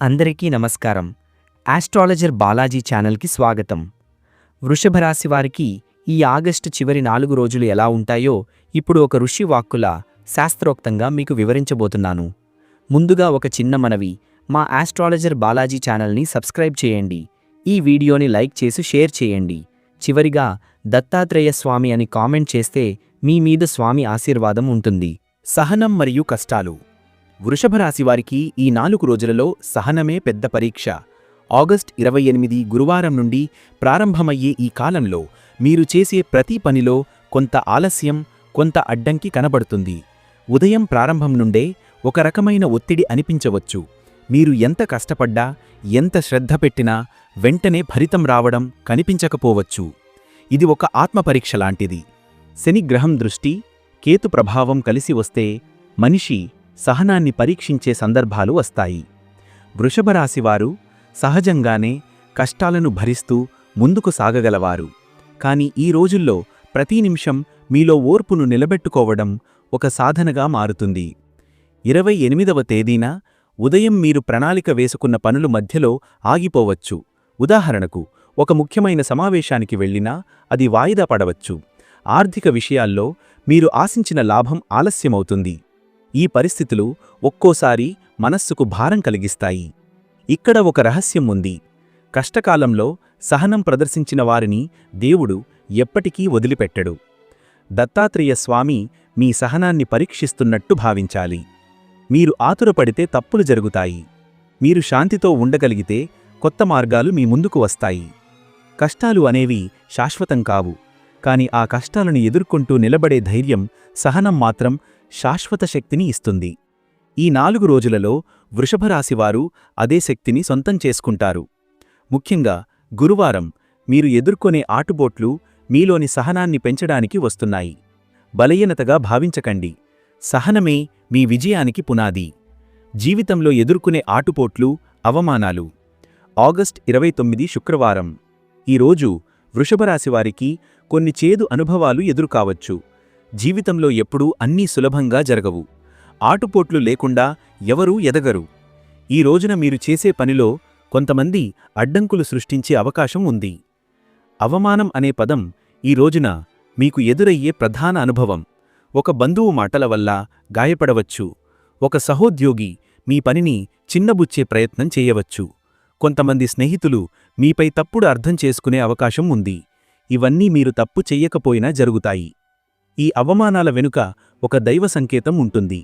అందరికీ నమస్కారం. ఆస్ట్రాలజర్ బాలాజీ ఛానల్కి స్వాగతం. వృషభరాశి వారికి ఈ ఆగస్టు చివరి నాలుగు రోజులు ఎలా ఉంటాయో ఇప్పుడు ఒక ఋషి వాక్కుల శాస్త్రోక్తంగా మీకు వివరించబోతున్నాను. ముందుగా ఒక చిన్న మనవి మా ఆస్ట్రాలజర్ బాలాజీ ఛానల్ని సబ్స్క్రైబ్ చేయండి. ఈ వీడియోని లైక్ చేసి షేర్ చేయండి. చివరిగా దత్తాత్రేయ స్వామి అని కామెంట్ చేస్తే మీ మీద స్వామి ఆశీర్వాదం ఉంటుంది. సహనం మరియు కష్టాలు. వృషభరాశివారికి వారికి ఈ నాలుగు రోజులలో సహనమే పెద్ద పరీక్ష. ఆగస్ట్ ఇరవై ఎనిమిది గురువారం నుండి ప్రారంభమయ్యే ఈ కాలంలో మీరు చేసే ప్రతి పనిలో కొంత ఆలస్యం కొంత అడ్డంకి కనబడుతుంది. ఉదయం ప్రారంభం నుండే ఒక రకమైన ఒత్తిడి అనిపించవచ్చు. మీరు ఎంత కష్టపడ్డా ఎంత శ్రద్ధ పెట్టినా వెంటనే ఫలితం రావడం కనిపించకపోవచ్చు. ఇది ఒక ఆత్మపరీక్ష లాంటిది. శనిగ్రహం దృష్టి కేతు ప్రభావం కలిసి వస్తే మనిషి సహనాన్ని పరీక్షించే సందర్భాలు వస్తాయి. వృషభరాశివారు సహజంగానే కష్టాలను భరిస్తూ ముందుకు సాగగలవారు. కాని ఈ రోజుల్లో ప్రతి నిమిషం మీలో ఓర్పును నిలబెట్టుకోవడం ఒక సాధనగా మారుతుంది. ఇరవై ఎనిమిదవ తేదీన ఉదయం మీరు ప్రణాళిక వేసుకున్న పనులు మధ్యలో ఆగిపోవచ్చు. ఉదాహరణకు ఒక ముఖ్యమైన సమావేశానికి వెళ్ళినా అది వాయిదా పడవచ్చు. ఆర్థిక విషయాల్లో మీరు ఆశించిన లాభం ఆలస్యమవుతుంది. ఈ పరిస్థితులు ఒక్కోసారి మనస్సుకు భారం కలిగిస్తాయి. ఇక్కడ ఒక రహస్యం ఉంది. కష్టకాలంలో సహనం ప్రదర్శించిన వారిని దేవుడు ఎప్పటికీ వదిలిపెట్టడు. దత్తాత్రేయ స్వామి మీ సహనాన్ని పరీక్షిస్తున్నట్టు భావించాలి. మీరు ఆతురపడితే తప్పులు జరుగుతాయి. మీరు శాంతితో ఉండగలిగితే కొత్త మార్గాలు మీ ముందుకు వస్తాయి. కష్టాలు అనేవి శాశ్వతం కావు. కాని ఆ కష్టాలను ఎదుర్కొంటూ నిలబడే ధైర్యం సహనం మాత్రం శాశ్వత శక్తిని ఇస్తుంది. ఈ నాలుగు రోజులలో వృషభరాశివారు అదే శక్తిని సొంతం చేసుకుంటారు. ముఖ్యంగా గురువారం మీరు ఎదుర్కొనే ఆటుబోట్లు మీలోని సహనాన్ని పెంచడానికి వస్తున్నాయి. బలహీనతగా భావించకండి. సహనమే మీ విజయానికి పునాది. జీవితంలో ఎదుర్కొనే ఆటుపోట్లు అవమానాలు. ఆగస్ట్ ఇరవై తొమ్మిది శుక్రవారం. ఈరోజు వృషభరాశివారికి కొన్ని చేదు అనుభవాలు ఎదురుకావచ్చు. జీవితంలో ఎప్పుడూ అన్నీ సులభంగా జరగవు. ఆటుపోట్లు లేకుండా ఎవరూ ఎదగరు. ఈ రోజున మీరు చేసే పనిలో కొంతమంది అడ్డంకులు సృష్టించే అవకాశం ఉంది. అవమానం అనే పదం ఈ రోజున మీకు ఎదురయ్యే ప్రధాన అనుభవం. ఒక బంధువు మాటల వల్ల గాయపడవచ్చు. ఒక సహోద్యోగి మీ పనిని చిన్నబుచ్చే ప్రయత్నం చేయవచ్చు. కొంతమంది స్నేహితులు మీపై తప్పుడు అర్థం చేసుకునే అవకాశం ఉంది. ఇవన్నీ మీరు తప్పు చెయ్యకపోయినా జరుగుతాయి. ఈ అవమానాల వెనుక ఒక దైవ సంకేతం ఉంటుంది.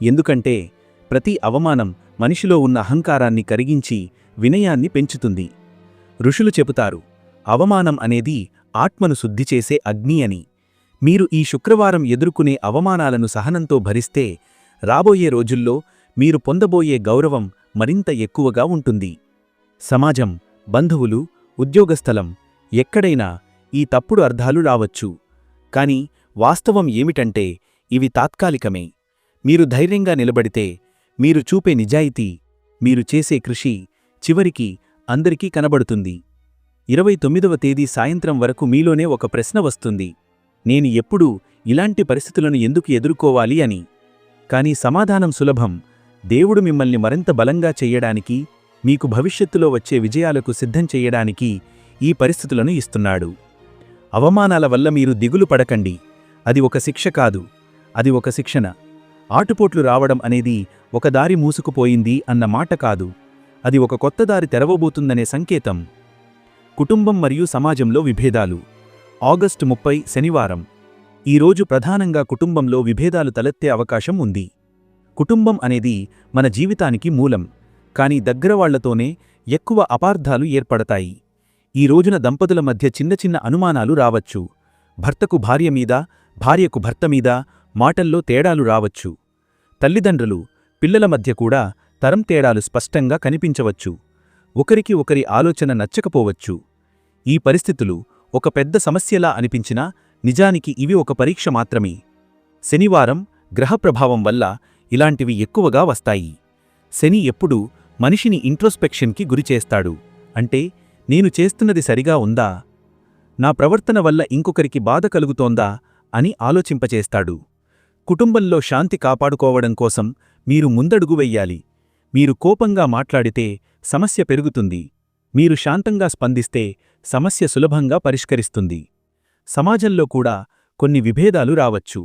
ఎందుకంటే ప్రతి అవమానం మనిషిలో ఉన్న అహంకారాన్ని కరిగించి వినయాన్ని పెంచుతుంది. ఋషులు చెబుతారు అవమానం అనేది ఆత్మను శుద్ధి చేసే అగ్ని అని. మీరు ఈ శుక్రవారం ఎదుర్కొనే అవమానాలను సహనంతో భరిస్తే రాబోయే రోజుల్లో మీరు పొందబోయే గౌరవం మరింత ఎక్కువగా ఉంటుంది. సమాజం బంధువులు ఉద్యోగస్థలం ఎక్కడైనా ఈ తప్పుడు అర్థాలు రావచ్చు. కాని వాస్తవం ఏమిటంటే ఇవి తాత్కాలికమే. మీరు ధైర్యంగా నిలబడితే మీరు చూపే నిజాయితీ మీరు చేసే కృషి చివరికి అందరికీ కనబడుతుంది. ఇరవై తొమ్మిదవ తేదీ సాయంత్రం వరకు మీలోనే ఒక ప్రశ్న వస్తుంది. నేను ఎప్పుడూ ఇలాంటి పరిస్థితులను ఎందుకు ఎదుర్కోవాలి అని. కాని సమాధానం సులభం. దేవుడు మిమ్మల్ని మరింత బలంగా చెయ్యడానికి మీకు భవిష్యత్తులో వచ్చే విజయాలకు సిద్ధం చెయ్యడానికి ఈ పరిస్థితులను ఇస్తున్నాడు. అవమానాల వల్ల మీరు దిగులు పడకండి. అది ఒక శిక్ష కాదు అది ఒక శిక్షణ. ఆటుపోట్లు రావడం అనేది ఒక దారి మూసుకుపోయింది అన్న మాట కాదు అది ఒక కొత్త దారి తెరవబోతుందనే సంకేతం. కుటుంబం మరియు సమాజంలో విభేదాలు. ఆగస్టు ముప్పై శనివారం. ఈరోజు ప్రధానంగా కుటుంబంలో విభేదాలు తలెత్తే అవకాశం ఉంది. కుటుంబం అనేది మన జీవితానికి మూలం కాని దగ్గరవాళ్ళతోనే ఎక్కువ అపార్థాలు ఏర్పడతాయి. ఈ రోజున దంపతుల మధ్య చిన్న చిన్న అనుమానాలు రావచ్చు. భర్తకు భార్య మీద భార్యకు భర్త మీద మాటల్లో తేడాలు రావచ్చు. తల్లిదండ్రులు పిల్లల మధ్య కూడా తరం తేడాలు స్పష్టంగా కనిపించవచ్చు. ఒకరికి ఒకరి ఆలోచన నచ్చకపోవచ్చు. ఈ పరిస్థితులు ఒక పెద్ద సమస్యలా అనిపించినా నిజానికి ఇవి ఒక పరీక్ష మాత్రమే. శనివారం గ్రహప్రభావం వల్ల ఇలాంటివి ఎక్కువగా వస్తాయి. శని ఎప్పుడూ మనిషిని ఇంట్రోస్పెక్షన్కి గురిచేస్తాడు అంటే నేను చేస్తున్నది సరిగా ఉందా? నా ప్రవర్తన వల్ల ఇంకొకరికి బాధ కలుగుతోందా? అని ఆలోచింపచేస్తాడు. కుటుంబంలో శాంతి కాపాడుకోవడం కోసం మీరు ముందడుగు వెయ్యాలి మీరు కోపంగా మాట్లాడితే సమస్య పెరుగుతుంది. మీరు శాంతంగా స్పందిస్తే సమస్య సులభంగా పరిష్కరిస్తుంది. సమాజంలో కూడా కొన్ని విభేదాలు రావచ్చు.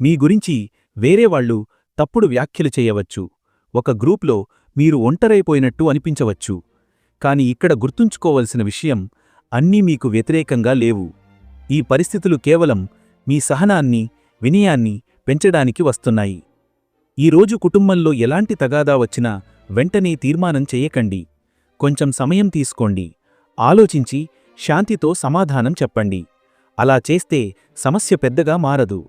మీ గురించి వేరేవాళ్ళు తప్పుడు వ్యాఖ్యలు చేయవచ్చు. ఒక గ్రూప్లో మీరు ఒంటరైపోయినట్టు అనిపించవచ్చు. కాని ఇక్కడ గుర్తుంచుకోవలసిన విషయం అన్నీ మీకు వ్యతిరేకంగా లేవు. ఈ పరిస్థితులు కేవలం మీ సహనాన్ని వినయాన్ని పెంచడానికి వస్తున్నాయి. ఈరోజు కుటుంబంలో ఎలాంటి తగాదా వచ్చినా వెంటనే తీర్మానం చేయకండి. కొంచెం సమయం తీసుకోండి. ఆలోచించి శాంతితో సమాధానం చెప్పండి. అలా చేస్తే సమస్య పెద్దగా మారదు.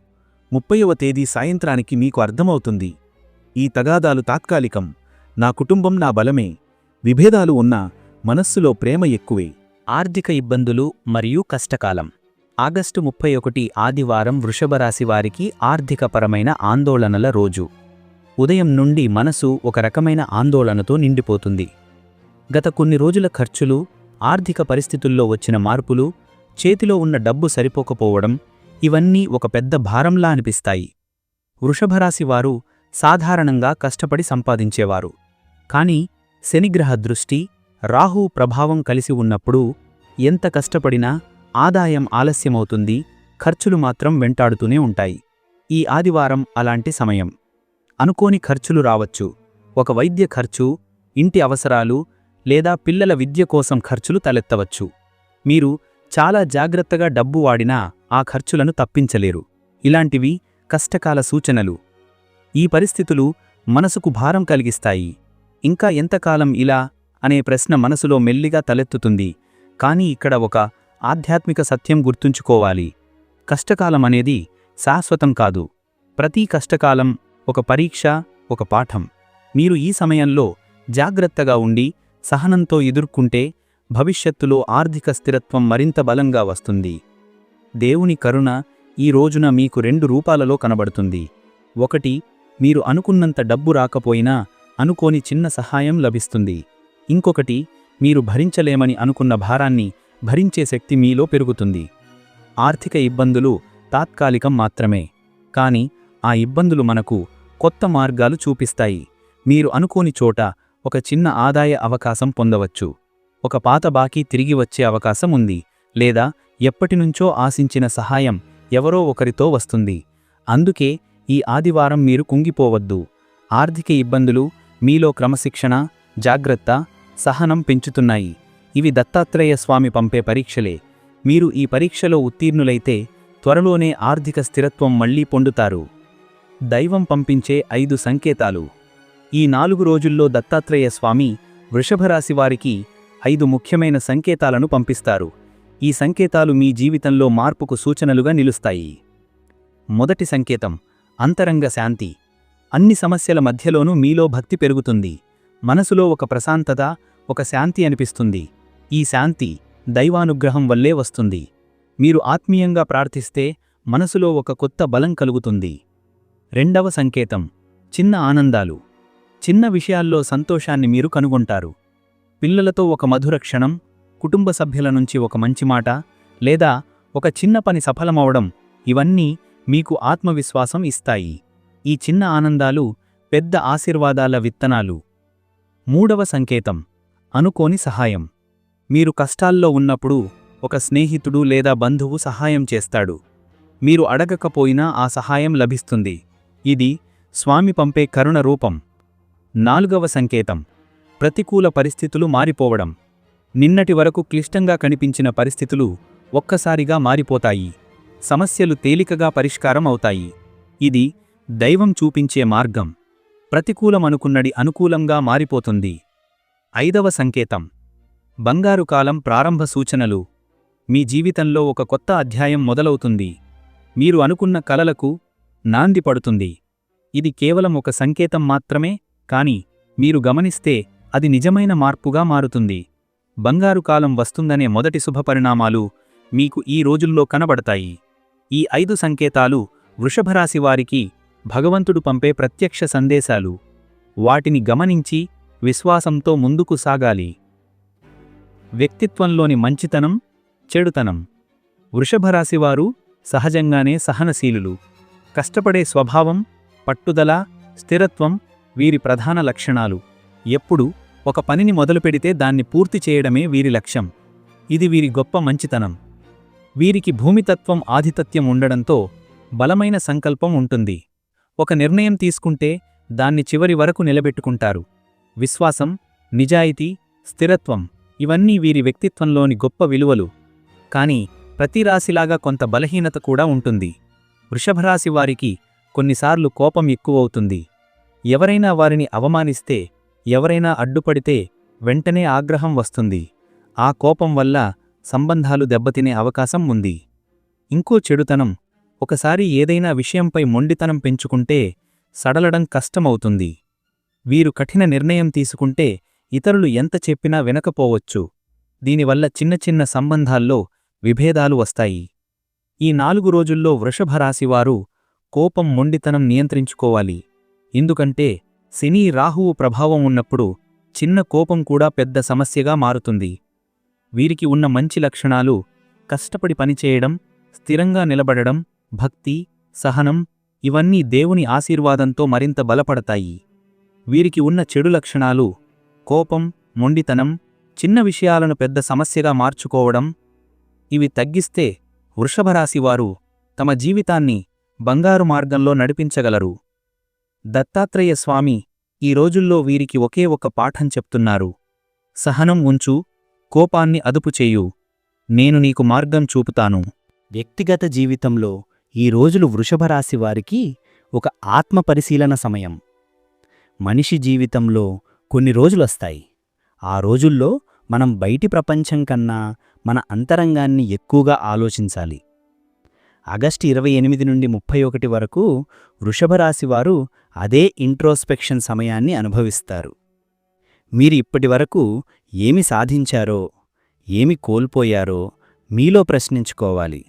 ముప్పైవ తేదీ సాయంత్రానికి మీకు అర్థమవుతుంది. ఈ తగాదాలు తాత్కాలికం. నా కుటుంబం నా బలమే. విభేదాలు ఉన్నా మనస్సులో ప్రేమ ఎక్కువే. ఆర్థిక ఇబ్బందులు మరియు కష్టకాలం. ఆగస్టు ముప్పై ఒకటి ఆదివారం వృషభరాశి వారికి ఆర్థికపరమైన ఆందోళనల రోజు. ఉదయం నుండి మనసు ఒక రకమైన ఆందోళనతో నిండిపోతుంది. గత కొన్ని రోజుల ఖర్చులు ఆర్థిక పరిస్థితుల్లో వచ్చిన మార్పులు చేతిలో ఉన్న డబ్బు సరిపోకపోవడం ఇవన్నీ ఒక పెద్ద భారంలా అనిపిస్తాయి. వృషభరాశివారు సాధారణంగా కష్టపడి సంపాదించేవారు. కాని శనిగ్రహ దృష్టి రాహు ప్రభావం కలిసి ఉన్నప్పుడు ఎంత కష్టపడినా ఆదాయం ఆలస్యమవుతుంది ఖర్చులు మాత్రం వెంటాడుతూనే ఉంటాయి. ఈ ఆదివారం అలాంటి సమయం. అనుకోని ఖర్చులు రావచ్చు. ఒక వైద్య ఖర్చు ఇంటి అవసరాలు లేదా పిల్లల విద్య కోసం ఖర్చులు తలెత్తవచ్చు. మీరు చాలా జాగ్రత్తగా డబ్బు వాడినా ఆ ఖర్చులను తప్పించలేరు. ఇలాంటివి కష్టకాల సూచనలు. ఈ పరిస్థితులు మనసుకు భారం కలిగిస్తాయి. ఇంకా ఎంతకాలం ఇలా? అనే ప్రశ్న మనసులో మెల్లిగా తలెత్తుతుంది. కానీ ఇక్కడ ఒక ఆధ్యాత్మిక సత్యం గుర్తుంచుకోవాలి. కష్టకాలం అనేది శాశ్వతం కాదు. ప్రతి కష్టకాలం ఒక పరీక్ష ఒక పాఠం. మీరు ఈ సమయంలో జాగ్రత్తగా ఉండి సహనంతో ఎదుర్కొంటే భవిష్యత్తులో ఆర్థిక స్థిరత్వం మరింత బలంగా వస్తుంది. దేవుని కరుణ ఈ రోజున మీకు రెండు రూపాలలో కనబడుతుంది. ఒకటి మీరు అనుకున్నంత డబ్బు రాకపోయినా అనుకోని చిన్న సహాయం లభిస్తుంది. ఇంకొకటి మీరు భరించలేమని అనుకున్న భారాన్ని భరించే శక్తి మీలో పెరుగుతుంది. ఆర్థిక ఇబ్బందులు తాత్కాలికం మాత్రమే. కాని ఆ ఇబ్బందులు మనకు కొత్త మార్గాలు చూపిస్తాయి. మీరు అనుకోని చోట ఒక చిన్న ఆదాయ అవకాశం పొందవచ్చు. ఒక పాత బాకీ తిరిగి వచ్చే అవకాశం ఉంది. లేదా ఎప్పటినుంచో ఆశించిన సహాయం ఎవరో ఒకరితో వస్తుంది. అందుకే ఈ ఆదివారం మీరు కుంగిపోవద్దు. ఆర్థిక ఇబ్బందులు మీలో క్రమశిక్షణ జాగ్రత్త సహనం పెంచుతున్నాయి. ఇవి దత్తాత్రేయ స్వామి పంపే పరీక్షలే. మీరు ఈ పరీక్షలో ఉత్తీర్ణులైతే త్వరలోనే ఆర్థిక స్థిరత్వం మళ్ళీ పొందుతారు. దైవం పంపించే ఐదు సంకేతాలు. ఈ నాలుగు రోజుల్లో దత్తాత్రేయ స్వామి వృషభరాశి వారికి ఐదు ముఖ్యమైన సంకేతాలను పంపిస్తారు. ఈ సంకేతాలు మీ జీవితంలో మార్పుకు సూచనలుగా నిలుస్తాయి. మొదటి సంకేతం అంతరంగ శాంతి. అన్ని సమస్యల మధ్యలోనూ మీలో భక్తి పెరుగుతుంది. మనసులో ఒక ప్రశాంతత ఒక శాంతి అనిపిస్తుంది. ఈ శాంతి దైవానుగ్రహం వల్లే వస్తుంది. మీరు ఆత్మీయంగా ప్రార్థిస్తే మనసులో ఒక కొత్త బలం కలుగుతుంది. రెండవ సంకేతం చిన్న ఆనందాలు. చిన్న విషయాల్లో సంతోషాన్ని మీరు కనుగొంటారు. పిల్లలతో ఒక మధుర క్షణం కుటుంబ సభ్యుల నుంచి ఒక మంచి మాట లేదా ఒక చిన్న పని సఫలమవడం ఇవన్నీ మీకు ఆత్మవిశ్వాసం ఇస్తాయి. ఈ చిన్న ఆనందాలు పెద్ద ఆశీర్వాదాల విత్తనాలు. మూడవ సంకేతం అనుకోని సహాయం. మీరు కష్టాల్లో ఉన్నప్పుడు ఒక స్నేహితుడు లేదా బంధువు సహాయం చేస్తాడు. మీరు అడగకపోయినా ఆ సహాయం లభిస్తుంది. ఇది స్వామి పంపే కరుణ రూపం. నాలుగవ సంకేతం. ప్రతికూల పరిస్థితులు మారిపోవడం. నిన్నటి వరకు క్లిష్టంగా కనిపించిన పరిస్థితులు ఒక్కసారిగా మారిపోతాయి. సమస్యలు తేలికగా పరిష్కారం అవుతాయి. ఇది దైవం చూపించే మార్గం. ప్రతికూలమనుకున్నది అనుకూలంగా మారిపోతుంది. ఐదవ సంకేతం. బంగారు కాలం ప్రారంభ సూచనలు. మీ జీవితంలో ఒక కొత్త అధ్యాయం మొదలవుతుంది. మీరు అనుకున్న కలలకు నాంది పడుతుంది. ఇది కేవలం ఒక సంకేతం మాత్రమే కాని మీరు గమనిస్తే అది నిజమైన మార్పుగా మారుతుంది. బంగారు కాలం వస్తుందనే మొదటి శుభపరిణామాలు మీకు ఈ రోజుల్లో కనబడతాయి. ఈ ఐదు సంకేతాలు వృషభరాశి వారికి భగవంతుడు పంపే ప్రత్యక్ష సందేశాలు. వాటిని గమనించి విశ్వాసంతో ముందుకు సాగాలి. వ్యక్తిత్వంలోని మంచితనం చెడుతనం. వృషభరాశివారు సహజంగానే సహనశీలులు. కష్టపడే స్వభావం పట్టుదల స్థిరత్వం వీరి ప్రధాన లక్షణాలు. ఎప్పుడు ఒక పనిని మొదలుపెడితే దాన్ని పూర్తి చేయడమే వీరి లక్ష్యం. ఇది వీరి గొప్ప మంచితనం. వీరికి భూమితత్వం ఆధిపత్యం ఉండడంతో బలమైన సంకల్పం ఉంటుంది. ఒక నిర్ణయం తీసుకుంటే దాన్ని చివరి వరకు నిలబెట్టుకుంటారు. విశ్వాసం నిజాయితీ స్థిరత్వం ఇవన్నీ వీరి వ్యక్తిత్వంలోని గొప్ప విలువలు. కాని ప్రతి రాశిలాగా కొంత బలహీనత కూడా ఉంటుంది. వృషభరాశి వారికి కొన్నిసార్లు కోపం ఎక్కువవుతుంది. ఎవరైనా వారిని అవమానిస్తే ఎవరైనా అడ్డుపడితే వెంటనే ఆగ్రహం వస్తుంది. ఆ కోపం వల్ల సంబంధాలు దెబ్బతినే అవకాశం ఉంది. ఇంకో చెడుతనం ఒకసారి ఏదైనా విషయంపై మొండితనం పెంచుకుంటే సడలడం కష్టమవుతుంది. వీరు కఠిన నిర్ణయం తీసుకుంటే ఇతరులు ఎంత చెప్పినా వినకపోవచ్చు. దీనివల్ల చిన్న చిన్న సంబంధాల్లో విభేదాలు వస్తాయి. ఈ నాలుగు రోజుల్లో వృషభరాశివారు కోపం మొండితనం నియంత్రించుకోవాలి. ఎందుకంటే శని రాహువు ప్రభావం ఉన్నప్పుడు చిన్న కోపం కూడా పెద్ద సమస్యగా మారుతుంది. వీరికి ఉన్న మంచి లక్షణాలు కష్టపడి పనిచేయడం స్థిరంగా నిలబడడం భక్తి సహనం ఇవన్నీ దేవుని ఆశీర్వాదంతో మరింత బలపడతాయి. వీరికి ఉన్న చెడు లక్షణాలు కోపం మొండితనం చిన్న విషయాలను పెద్ద సమస్యగా మార్చుకోవడం ఇవి తగ్గిస్తే వృషభరాశివారు తమ జీవితాన్ని బంగారు మార్గంలో నడిపించగలరు. దత్తాత్రేయ స్వామి ఈ రోజుల్లో వీరికి ఒకే ఒక పాఠం చెప్తున్నారు. సహనం ఉంచు కోపాన్ని అదుపు చేయు. నేను నీకు మార్గం చూపుతాను. వ్యక్తిగత జీవితంలో ఈ రోజులు వృషభరాశి వారికి ఒక ఆత్మపరిశీలన సమయం. మనిషి జీవితంలో కొన్ని రోజులొస్తాయి. ఆ రోజుల్లో మనం బయటి ప్రపంచం కన్నా మన అంతరంగాన్ని ఎక్కువగా ఆలోచించాలి. ఆగస్టు ఇరవై ఎనిమిది నుండి ముప్పై ఒకటి వరకు వృషభరాశివారు అదే ఇంట్రోస్పెక్షన్ సమయాన్ని అనుభవిస్తారు. మీరు ఇప్పటి వరకు ఏమి సాధించారో ఏమి కోల్పోయారో మీలో ప్రశ్నించుకోవాలి.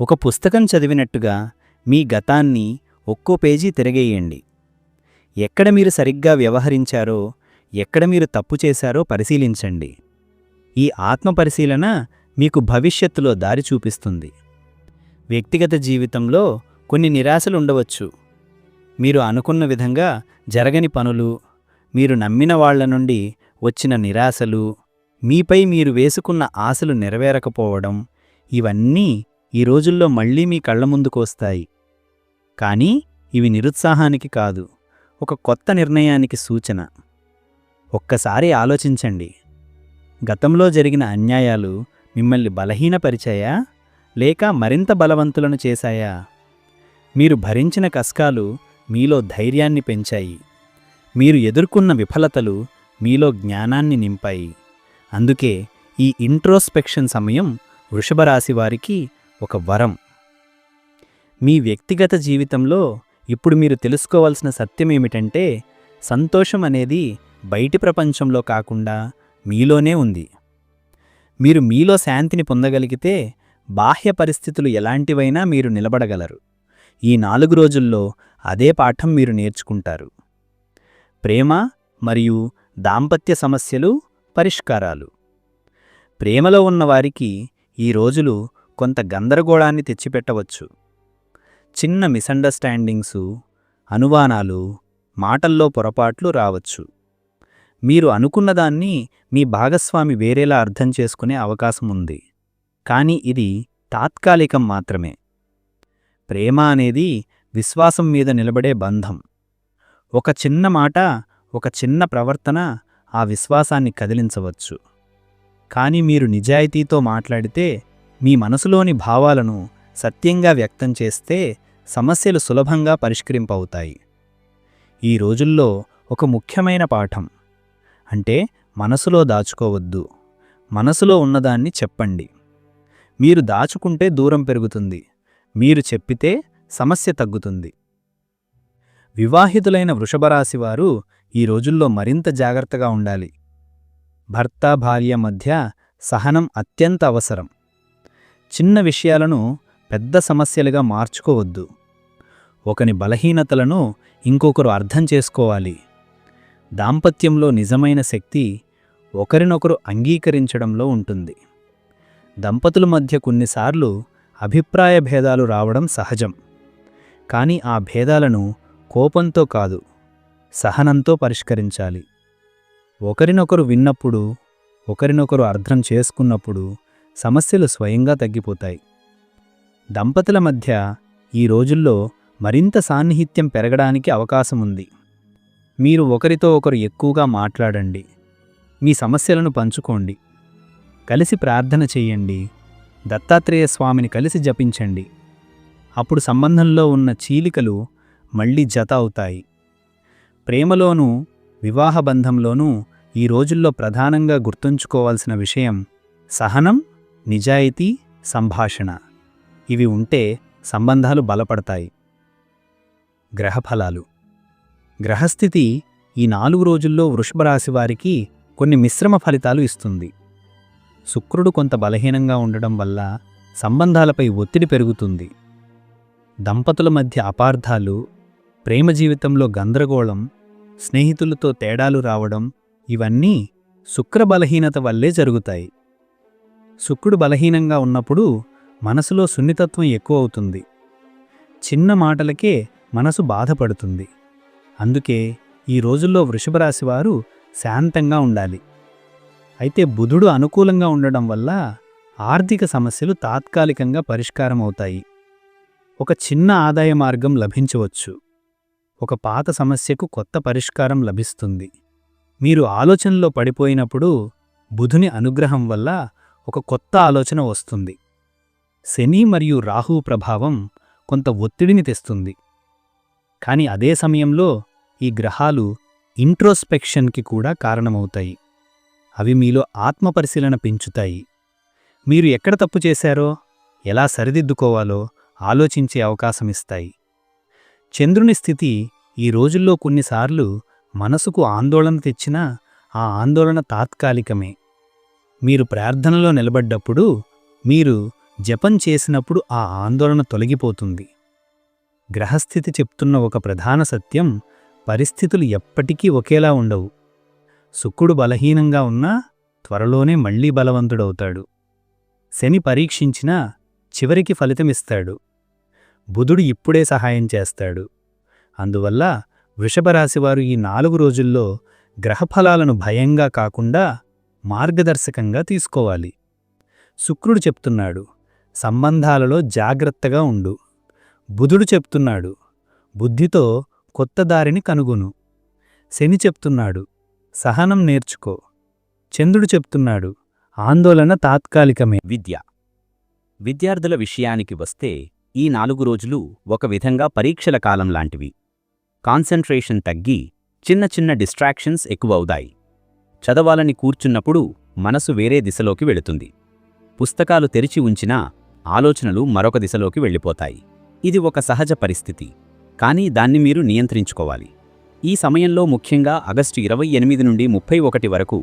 ఒక పుస్తకం చదివినట్టుగా మీ గతాన్ని ఒక్కో పేజీ తిరగేయండి. ఎక్కడ మీరు సరిగ్గా వ్యవహరించారో ఎక్కడ మీరు తప్పు చేశారో పరిశీలించండి. ఈ ఆత్మపరిశీలన మీకు భవిష్యత్తులో దారి చూపిస్తుంది. వ్యక్తిగత జీవితంలో కొన్ని నిరాశలు ఉండవచ్చు. మీరు అనుకున్న విధంగా జరగని పనులు మీరు నమ్మిన వాళ్ళ నుండి వచ్చిన నిరాశలు మీపై మీరు వేసుకున్న ఆశలు నెరవేరకపోవడం ఇవన్నీ ఈ రోజుల్లో మళ్ళీ మీ కళ్ళ ముందుకు వస్తాయి. కానీ ఇవి నిరుత్సాహానికి కాదు. ఒక కొత్త నిర్ణయానికి సూచన. ఒక్కసారి ఆలోచించండి. గతంలో జరిగిన అన్యాయాలు మిమ్మల్ని బలహీనపరిచాయా? లేక మరింత బలవంతులను చేశాయా? మీరు భరించిన కష్టాలు మీలో ధైర్యాన్ని పెంచాయి. మీరు ఎదుర్కొన్న విఫలతలు మీలో జ్ఞానాన్ని నింపాయి. అందుకే ఈ ఇంట్రోస్పెక్షన్ సమయం వృషభరాశి వారికి ఒక వరం. మీ వ్యక్తిగత జీవితంలో ఇప్పుడు మీరు తెలుసుకోవాల్సిన సత్యమేమిటంటే సంతోషం అనేది బయటి ప్రపంచంలో కాకుండా మీలోనే ఉంది. మీరు మీలో శాంతిని పొందగలిగితే బాహ్య పరిస్థితులు ఎలాంటివైనా మీరు నిలబడగలరు. ఈ నాలుగు రోజుల్లో అదే పాఠం మీరు నేర్చుకుంటారు. ప్రేమ మరియు దాంపత్య సమస్యలు పరిష్కారాలు. ప్రేమలో ఉన్నవారికి ఈ రోజులు కొంత గందరగోళాన్ని తెచ్చిపెట్టవచ్చు. చిన్న మిస్అండర్స్టాండింగ్సు అనుమానాలు మాటల్లో పొరపాట్లు రావచ్చు. మీరు అనుకున్నదాన్ని మీ భాగస్వామి వేరేలా అర్థం చేసుకునే అవకాశం ఉంది కానీ ఇది తాత్కాలికం మాత్రమే. ప్రేమ అనేది విశ్వాసం మీద నిలబడే బంధం. ఒక చిన్న మాట ఒక చిన్న ప్రవర్తన ఆ విశ్వాసాన్ని కదిలించవచ్చు. కానీ మీరు నిజాయితీతో మాట్లాడితే మీ మనసులోని భావాలను సత్యంగా వ్యక్తం చేస్తే సమస్యలు సులభంగా పరిష్కరింపవుతాయి. ఈ రోజుల్లో ఒక ముఖ్యమైన పాఠం. అంటే మనసులో దాచుకోవద్దు. మనసులో ఉన్నదాన్ని చెప్పండి. మీరు దాచుకుంటే దూరం పెరుగుతుంది. మీరు చెప్పితే సమస్య తగ్గుతుంది. వివాహితులైన వృషభరాశివారు ఈ రోజుల్లో మరింత జాగ్రత్తగా ఉండాలి. భర్త భార్య మధ్య సహనం అత్యంత అవసరం. చిన్న విషయాలను పెద్ద సమస్యలుగా మార్చుకోవద్దు. ఒకని బలహీనతలను ఇంకొకరు అర్థం చేసుకోవాలి. దాంపత్యంలో నిజమైన శక్తి ఒకరినొకరు అంగీకరించడంలో ఉంటుంది. దంపతుల మధ్య కొన్నిసార్లు అభిప్రాయ భేదాలు రావడం సహజం. కానీ ఆ భేదాలను కోపంతో కాదు సహనంతో పరిష్కరించాలి. ఒకరినొకరు విన్నప్పుడు ఒకరినొకరు అర్థం చేసుకున్నప్పుడు సమస్యలు స్వయంగా తగ్గిపోతాయి. దంపతుల మధ్య ఈ రోజుల్లో మరింత సాన్నిహిత్యం పెరగడానికి అవకాశం ఉంది మీరు ఒకరితో ఒకరు ఎక్కువగా మాట్లాడండి. మీ సమస్యలను పంచుకోండి. కలిసి ప్రార్థన చేయండి. దత్తాత్రేయ స్వామిని కలిసి జపించండి. అప్పుడు సంబంధంలో ఉన్న చీలికలు మళ్ళీ జత అవుతాయి. ప్రేమలోనూ వివాహ బంధంలోనూ ఈ రోజుల్లో ప్రధానంగా గుర్తుంచుకోవాల్సిన విషయం సహనం నిజాయితీ సంభాషణ. ఇవి ఉంటే సంబంధాలు బలపడతాయి. గ్రహఫలాలు. గ్రహస్థితి ఈ నాలుగు రోజుల్లో వృషభరాశి వారికి కొన్ని మిశ్రమ ఫలితాలు ఇస్తుంది. శుక్రుడు కొంత బలహీనంగా ఉండడం వల్ల సంబంధాలపై ఒత్తిడి పెరుగుతుంది. దంపతుల మధ్య అపార్థాలు ప్రేమ జీవితంలో గందరగోళం స్నేహితులతో తేడాలు రావడం ఇవన్నీ శుక్ర బలహీనత వల్లే జరుగుతాయి. శుక్రుడు బలహీనంగా ఉన్నప్పుడు మనసులో సున్నితత్వం ఎక్కువ అవుతుంది. చిన్న మాటలకే మనసు బాధపడుతుంది. అందుకే ఈ రోజుల్లో వృషభరాశి వారు శాంతంగా ఉండాలి. అయితే బుధుడు అనుకూలంగా ఉండడం వల్ల ఆర్థిక సమస్యలు తాత్కాలికంగా పరిష్కారం అవుతాయి ఒక చిన్న ఆదాయ మార్గం లభించవచ్చు. ఒక పాత సమస్యకు కొత్త పరిష్కారం లభిస్తుంది. మీరు ఆలోచనలో పడిపోయినప్పుడు బుధుని అనుగ్రహం వల్ల ఒక కొత్త ఆలోచన వస్తుంది. శని మరియు రాహు ప్రభావం కొంత ఒత్తిడిని తెస్తుంది. కానీ అదే సమయంలో ఈ గ్రహాలు ఇంట్రోస్పెక్షన్కి కూడా కారణమవుతాయి. అవి మీలో ఆత్మపరిశీలన పెంచుతాయి. మీరు ఎక్కడ తప్పు చేశారో ఎలా సరిదిద్దుకోవాలో ఆలోచించే అవకాశమిస్తాయి చంద్రుని స్థితి ఈ రోజుల్లో కొన్నిసార్లు మనసుకు ఆందోళన తెచ్చినా ఆ ఆందోళన తాత్కాలికమే. మీరు ప్రార్థనలో నిలబడ్డప్పుడు మీరు జపం చేసినప్పుడు ఆ ఆందోళన తొలగిపోతుంది. గ్రహస్థితి చెప్తున్న ఒక ప్రధాన సత్యం పరిస్థితులు ఎప్పటికీ ఒకేలా ఉండవు. శుక్రుడు బలహీనంగా ఉన్నా త్వరలోనే మళ్ళీ బలవంతుడవుతాడు. శని పరీక్షించినా చివరికి ఫలితమిస్తాడు బుధుడు ఇప్పుడే సహాయం చేస్తాడు. అందువల్ల వృషభరాశివారు ఈ నాలుగు రోజుల్లో గ్రహఫలాలను భయంగా కాకుండా మార్గదర్శకంగా తీసుకోవాలి. శుక్రుడు చెప్తున్నాడు సంబంధాలలో జాగ్రత్తగా ఉండు. బుధుడు చెప్తున్నాడు బుద్ధితో కొత్త దారిని కనుగొను. శని చెప్తున్నాడు సహనం నేర్చుకో. చంద్రుడు చెప్తున్నాడు ఆందోళన తాత్కాలికమే. విద్య. విద్యార్థుల విషయానికి వస్తే ఈ నాలుగు రోజులు ఒక విధంగా పరీక్షల కాలం లాంటివి. కాన్సంట్రేషన్ తగ్గి చిన్న చిన్న డిస్ట్రాక్షన్స్ ఎక్కువవుతాయి. చదవాలని కూర్చున్నప్పుడు మనసు వేరే దిశలోకి వెళుతుంది. పుస్తకాలు తెరిచి ఉంచినా ఆలోచనలు మరొక దిశలోకి వెళ్ళిపోతాయి. ఇది ఒక సహజ పరిస్థితి. కానీ దాన్ని మీరు నియంత్రించుకోవాలి. ఈ సమయంలో ముఖ్యంగా ఆగస్టు ఇరవై ఎనిమిది నుండి ముప్పై ఒకటి వరకు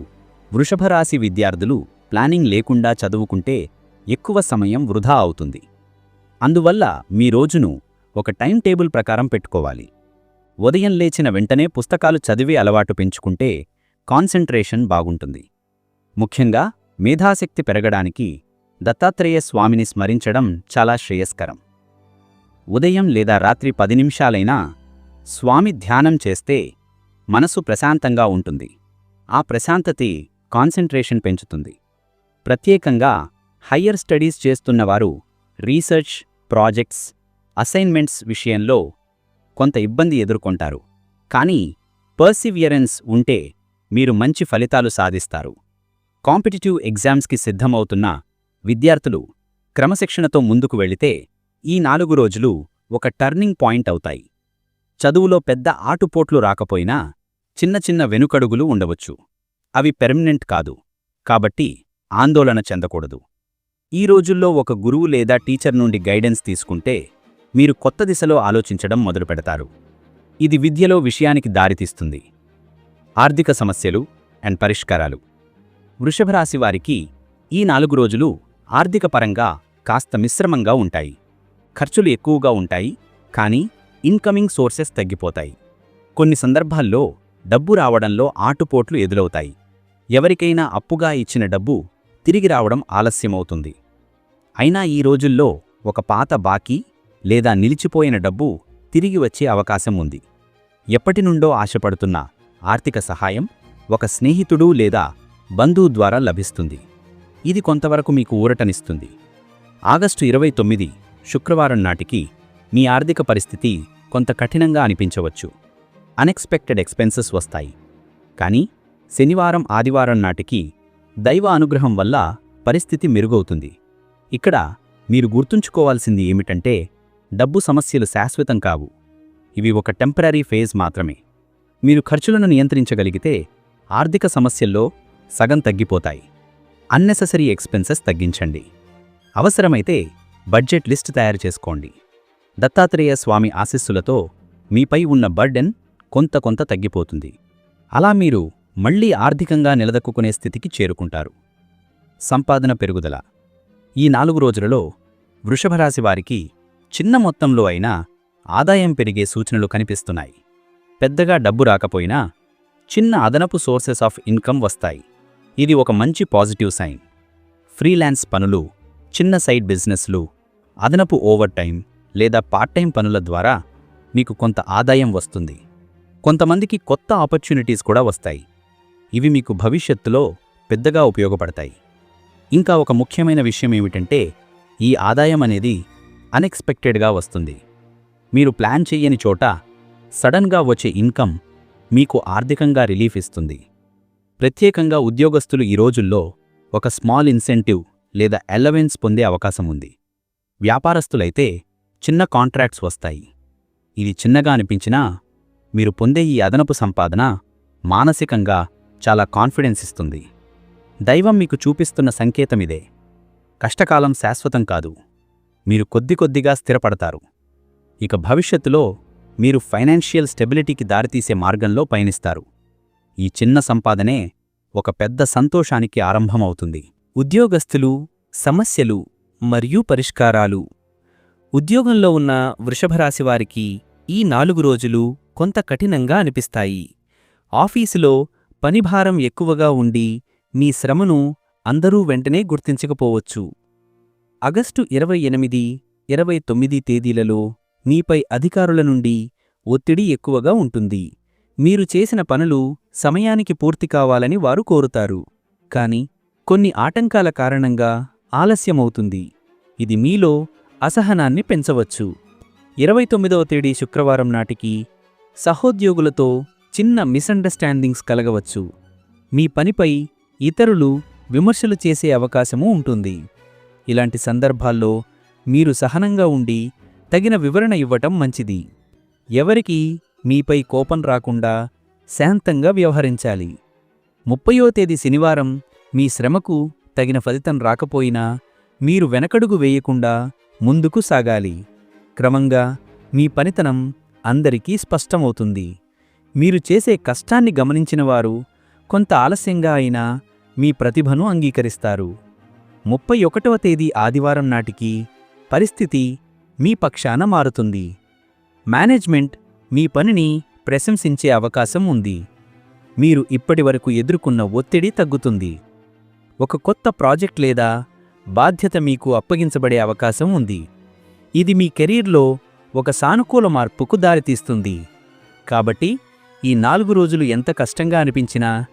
వృషభరాశి విద్యార్థులు ప్లానింగ్ లేకుండా చదువుకుంటే ఎక్కువ సమయం వృధా అవుతుంది. అందువల్ల మీ రోజును ఒక టైం టేబుల్ ప్రకారం పెట్టుకోవాలి. ఉదయం లేచిన వెంటనే పుస్తకాలు చదివే అలవాటు పెంచుకుంటే కాన్సంట్రేషన్ బాగుంటుంది. ముఖ్యంగా మేధాశక్తి పెరగడానికి దత్తాత్రేయ స్వామిని స్మరించడం చాలా శ్రేయస్కరం. ఉదయం లేదా రాత్రి పది నిమిషాలైనా స్వామి ధ్యానం చేస్తే మనసు ప్రశాంతంగా ఉంటుంది. ఆ ప్రశాంతతి కాన్సంట్రేషన్ పెంచుతుంది. ప్రత్యేకంగా హయ్యర్ స్టడీస్ చేస్తున్నవారు రీసెర్చ్ ప్రాజెక్ట్స్ అసైన్మెంట్స్ విషయంలో కొంత ఇబ్బంది ఎదుర్కొంటారు. కానీ పర్సివియరెన్స్ ఉంటే మీరు మంచి ఫలితాలు సాధిస్తారు. కాంపిటిటివ్ ఎగ్జామ్స్కి సిద్ధమవుతున్న విద్యార్థులు క్రమశిక్షణతో ముందుకు వెళితే ఈ నాలుగు రోజులు ఒక టర్నింగ్ పాయింట్ అవుతాయి. చదువులో పెద్ద ఆటుపోట్లు రాకపోయినా చిన్న చిన్న వెనుకడుగులు ఉండవచ్చు. అవి పెర్మనెంట్ కాదు. కాబట్టి ఆందోళన చెందకూడదు. ఈ రోజుల్లో ఒక గురువు లేదా టీచర్ నుండి గైడెన్స్ తీసుకుంటే మీరు కొత్త దిశలో ఆలోచించడం మొదలుపెడతారు ఇది విద్యలో విషయానికి దారితీస్తుంది. ఆర్థిక సమస్యలు అండ్ పరిష్కారాలు. వృషభరాశి వారికి ఈ నాలుగు రోజులు ఆర్థిక పరంగా కాస్త మిశ్రమంగా ఉంటాయి. ఖర్చులు ఎక్కువగా ఉంటాయి కానీ ఇన్కమింగ్ సోర్సెస్ తగ్గిపోతాయి. కొన్ని సందర్భాల్లో డబ్బు రావడంలో ఆటుపోట్లు ఎదురవుతాయి. ఎవరికైనా అప్పుగా ఇచ్చిన డబ్బు తిరిగి రావడం ఆలస్యమవుతుంది. అయినా ఈ రోజుల్లో ఒక పాత బాకీ లేదా నిలిచిపోయిన డబ్బు తిరిగి వచ్చే అవకాశం ఉంది. ఎప్పటినుండో ఆశపడుతున్న ఆర్థిక సహాయం ఒక స్నేహితుడు లేదా బంధువు ద్వారా లభిస్తుంది. ఇది కొంతవరకు మీకు ఊరటనిస్తుంది. ఆగస్టు ఇరవై తొమ్మిది శుక్రవారం నాటికి మీ ఆర్థిక పరిస్థితి కొంత కఠినంగా అనిపించవచ్చు. అన్ఎక్స్పెక్టెడ్ ఎక్స్పెన్సెస్ వస్తాయి. కానీ శనివారం ఆదివారం నాటికి దైవ అనుగ్రహం వల్ల పరిస్థితి మెరుగవుతుంది. ఇక్కడ మీరు గుర్తుంచుకోవాల్సింది ఏమిటంటే డబ్బు సమస్యలు శాశ్వతం కావు. ఇవి ఒక టెంపరీ ఫేజ్ మాత్రమే. మీరు ఖర్చులను నియంత్రించగలిగితే ఆర్థిక సమస్యల్లో సగం తగ్గిపోతాయి. అన్నెసెసరీ ఎక్స్పెన్సెస్ తగ్గించండి. అవసరమైతే బడ్జెట్ లిస్ట్ తయారు చేసుకోండి. దత్తాత్రేయ స్వామి ఆశీస్సులతో మీపై ఉన్న బర్డెన్ కొంత కొంత తగ్గిపోతుంది. అలా మీరు మళ్ళీ ఆర్థికంగా నిలదక్కునే స్థితికి చేరుకుంటారు. సంపాదన పెరుగుదల. ఈ నాలుగు రోజులలో వృషభరాశి వారికి చిన్న మొత్తంలో అయినా ఆదాయం పెరిగే సూచనలు కనిపిస్తున్నాయి. పెద్దగా డబ్బు రాకపోయినా చిన్న అదనపు సోర్సెస్ ఆఫ్ ఇన్కమ్ వస్తాయి. ఇది ఒక మంచి పాజిటివ్ సైన్. ఫ్రీలాన్స్ పనులు చిన్న సైడ్ బిజినెస్లు అదనపు ఓవర్ టైం లేదా పార్ట్ టైం పనుల ద్వారా మీకు కొంత ఆదాయం వస్తుంది. కొంతమందికి కొత్త ఆపర్చునిటీస్ కూడా వస్తాయి. ఇవి మీకు భవిష్యత్తులో పెద్దగా ఉపయోగపడతాయి. ఇంకా ఒక ముఖ్యమైన విషయం ఏమిటంటే ఈ ఆదాయం అనేది అన్ఎక్స్పెక్టెడ్గా వస్తుంది. మీరు ప్లాన్ చెయ్యని చోట సడన్గా వచ్చే ఇన్కమ్ మీకు ఆర్థికంగా రిలీఫ్ ఇస్తుంది. ప్రత్యేకంగా ఉద్యోగస్తులు ఈ రోజుల్లో ఒక స్మాల్ ఇన్సెంటివ్ లేదా అలవెన్స్ పొందే అవకాశం ఉంది. వ్యాపారస్తులైతే చిన్న కాంట్రాక్ట్స్ వస్తాయి. ఇది చిన్నగా అనిపించినా మీరు పొందే ఈ అదనపు సంపాదన మానసికంగా చాలా కాన్ఫిడెన్స్ ఇస్తుంది. దైవం మీకు చూపిస్తున్న సంకేతమిదే కష్టకాలం శాశ్వతం కాదు. మీరు కొద్ది కొద్దిగా స్థిరపడతారు. ఇక భవిష్యత్తులో మీరు ఫైనాన్షియల్ స్టెబిలిటీకి దారితీసే మార్గంలో పయనిస్తారు. ఈ చిన్న సంపాదనే ఒక పెద్ద సంతోషానికి ఆరంభమవుతుంది. ఉద్యోగస్తులు సమస్యలు మరియు పరిష్కారాలు. ఉద్యోగంలో ఉన్న వృషభరాశి వారికి ఈ నాలుగు రోజులు కొంత కఠినంగా అనిపిస్తాయి. ఆఫీసులో పనిభారం ఎక్కువగా ఉండి మీ శ్రమను అందరూ వెంటనే గుర్తించకపోవచ్చు. ఆగస్టు ఇరవై ఎనిమిది ఇరవై తొమ్మిది తేదీలలో మీపై అధికారుల నుండి ఒత్తిడి ఎక్కువగా ఉంటుంది. మీరు చేసిన పనులు సమయానికి పూర్తి కావాలని వారు కోరుతారు. కాని కొన్ని ఆటంకాల కారణంగా ఆలస్యమవుతుంది. ఇది మీలో అసహనాన్ని పెంచవచ్చు. ఇరవై తొమ్మిదవ తేదీ శుక్రవారం నాటికి సహోద్యోగులతో చిన్న మిస్అండర్స్టాండింగ్స్ కలగవచ్చు. మీ పనిపై ఇతరులు విమర్శలు చేసే అవకాశము ఉంటుంది. ఇలాంటి సందర్భాల్లో మీరు సహనంగా ఉండి తగిన వివరణ ఇవ్వటం మంచిది. ఎవరికి మీపై కోపం రాకుండా శాంతంగా వ్యవహరించాలి. ముప్పయో తేదీ శనివారం మీ శ్రమకు తగిన ఫలితం రాకపోయినా మీరు వెనకడుగు వేయకుండా ముందుకు సాగాలి. క్రమంగా మీ పనితనం అందరికీ స్పష్టమవుతుంది. మీరు చేసే కష్టాన్ని గమనించినవారు కొంత ఆలస్యంగా అయినా మీ ప్రతిభను అంగీకరిస్తారు. ముప్పై ఒకటవ తేదీ ఆదివారం నాటికి పరిస్థితి మీ పక్షాన మారుతుంది. మేనేజ్మెంట్ మీ పనిని ప్రశంసించే అవకాశం ఉంది. మీరు ఇప్పటివరకు ఎదుర్కొన్న ఒత్తిడి తగ్గుతుంది. ఒక కొత్త ప్రాజెక్ట్ లేదా బాధ్యత మీకు అప్పగించబడే అవకాశం ఉంది. ఇది మీ కెరీర్లో ఒక సానుకూల మార్పుకు దారితీస్తుంది. కాబట్టి ఈ నాలుగు రోజులు ఎంత కష్టంగా అనిపించినా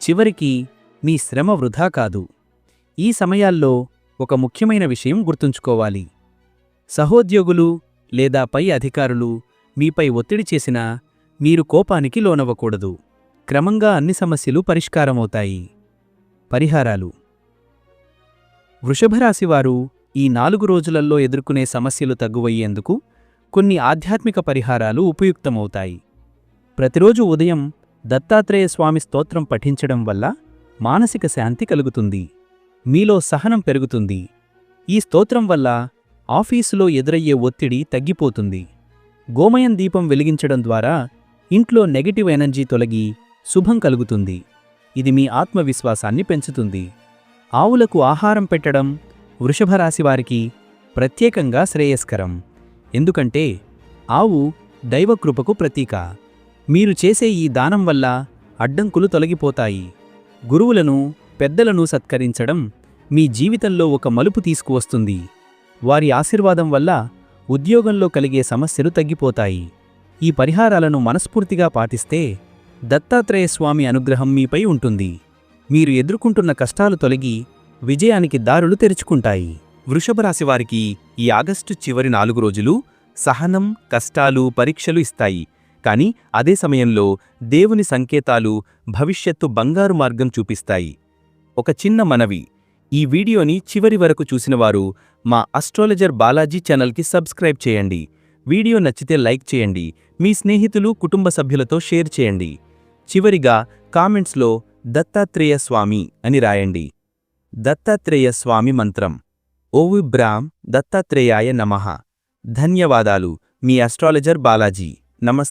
చివరికి మీ శ్రమ వృధా కాదు. ఈ సమయాల్లో ఒక ముఖ్యమైన విషయం గుర్తుంచుకోవాలి. సహోద్యోగులు లేదా పై అధికారులు మీపై ఒత్తిడి చేసినా మీరు కోపానికి లోనవ్వకూడదు. క్రమంగా అన్ని సమస్యలు పరిష్కారమవుతాయి. పరిహారాలు. వృషభరాశివారు ఈ నాలుగు రోజులలో ఎదుర్కొనే సమస్యలు తగ్గువయ్యేందుకు కొన్ని ఆధ్యాత్మిక పరిహారాలు ఉపయుక్తమవుతాయి. ప్రతిరోజు ఉదయం దత్తాత్రేయ స్వామి స్తోత్రం పఠించడం వల్ల మానసిక శాంతి కలుగుతుంది. మీలో సహనం పెరుగుతుంది. ఈ స్తోత్రం వల్ల ఆఫీసులో ఎదురయ్యే ఒత్తిడి తగ్గిపోతుంది. గోమయం దీపం వెలిగించడం ద్వారా ఇంట్లో నెగటివ్ ఎనర్జీ తొలగి శుభం కలుగుతుంది. ఇది మీ ఆత్మవిశ్వాసాన్ని పెంచుతుంది. ఆవులకు ఆహారం పెట్టడం వృషభరాశివారికి ప్రత్యేకంగా శ్రేయస్కరం. ఎందుకంటే ఆవు దైవకృపకు ప్రతీక. మీరు చేసే ఈ దానం వల్ల అడ్డంకులు తొలగిపోతాయి. గురువులను పెద్దలను సత్కరించడం మీ జీవితంలో ఒక మలుపు తీసుకువస్తుంది. వారి ఆశీర్వాదం వల్ల ఉద్యోగంలో కలిగే సమస్యలు తగ్గిపోతాయి. ఈ పరిహారాలను మనస్ఫూర్తిగా పాటిస్తే దత్తాత్రేయ స్వామి అనుగ్రహం మీపై ఉంటుంది. మీరు ఎదుర్కొంటున్న కష్టాలు తొలగి విజయానికి దారులు తెరుచుకుంటాయి. వృషభ రాశి వారికి ఈ ఆగస్టు చివరి నాలుగు రోజులు సహనం కష్టాలు పరీక్షలు ఇస్తాయి. కానీ అదే సమయంలో దేవుని సంకేతాలు భవిష్యత్తు బంగారు మార్గం చూపిస్తాయి. ఒక చిన్న మనవి. ఈ వీడియోని చివరి వరకు చూసినవారు మా అస్ట్రాలజర్ బాలాజీ ఛానల్కి సబ్స్క్రైబ్ చేయండి. వీడియో నచ్చితే లైక్ చేయండి. మీ స్నేహితులు కుటుంబ సభ్యులతో షేర్ చేయండి. చివరిగా కామెంట్స్లో దత్తాత్రేయ స్వామి అని రాయండి. దత్తాత్రేయ స్వామి మంత్రం. ఓవి బ్రామ్ దత్తాత్రేయాయ నమః. ధన్యవాదాలు. మీ అస్ట్రాలజర్ బాలాజీ. నమస్తే.